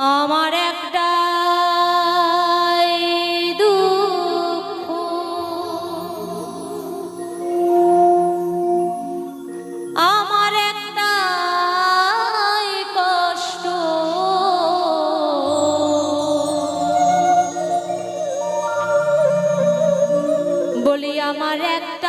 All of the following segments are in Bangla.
আমার একটা দুঃখ। আমার একটা কষ্ট। বলি আমার একটা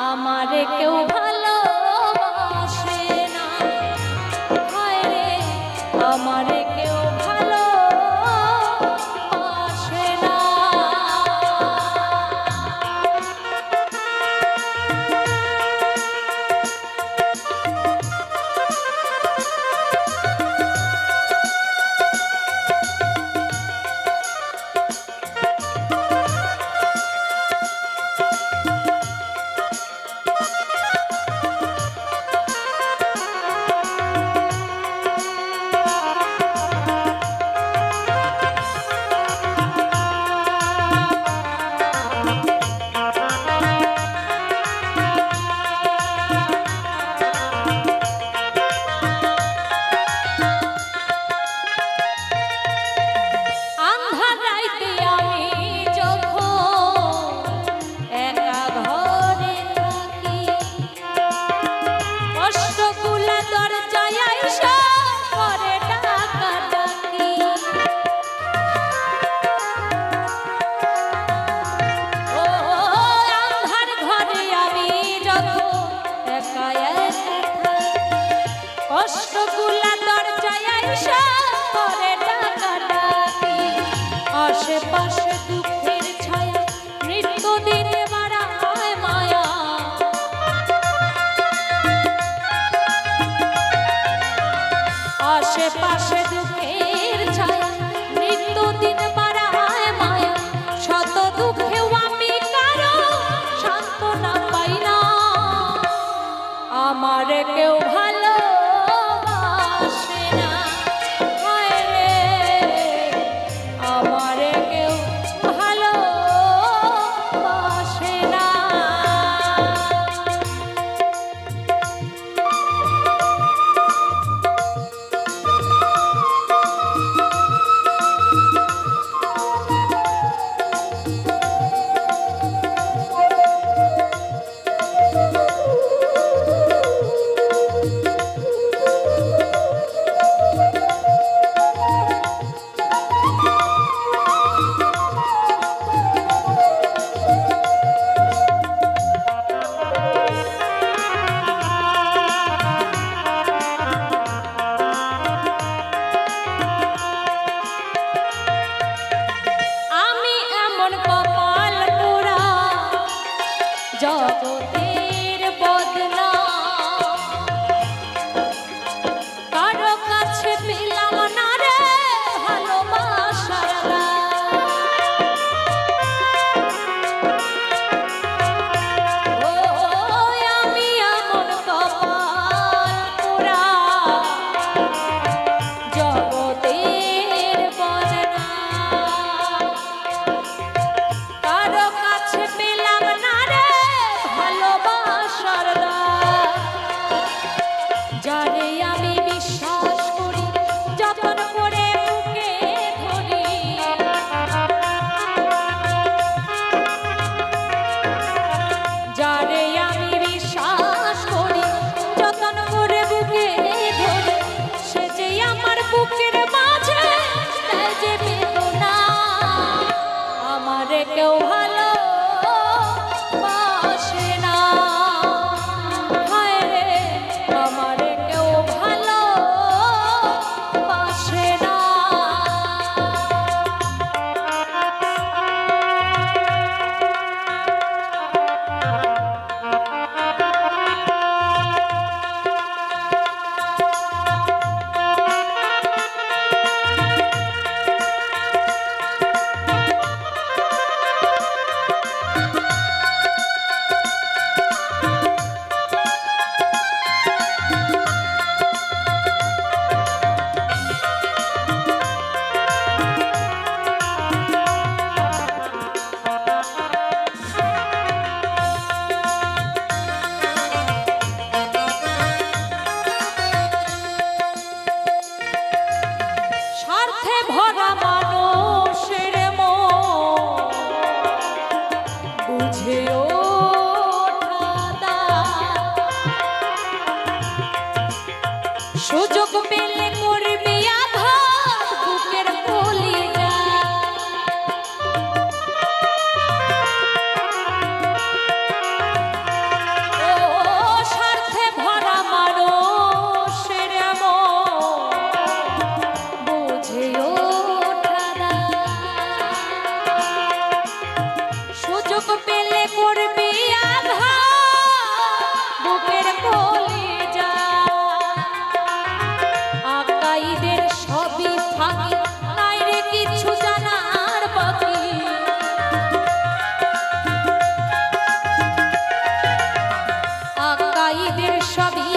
আমার কেউ ভালো আশেপাশে দুঃখের ছায়, নিত্যদিন বাড়ায় মায়া। শত দুঃখেও আমি কারও সান্ত্বনা পাই না। আমার কেউ ভাই ভাইদের সবই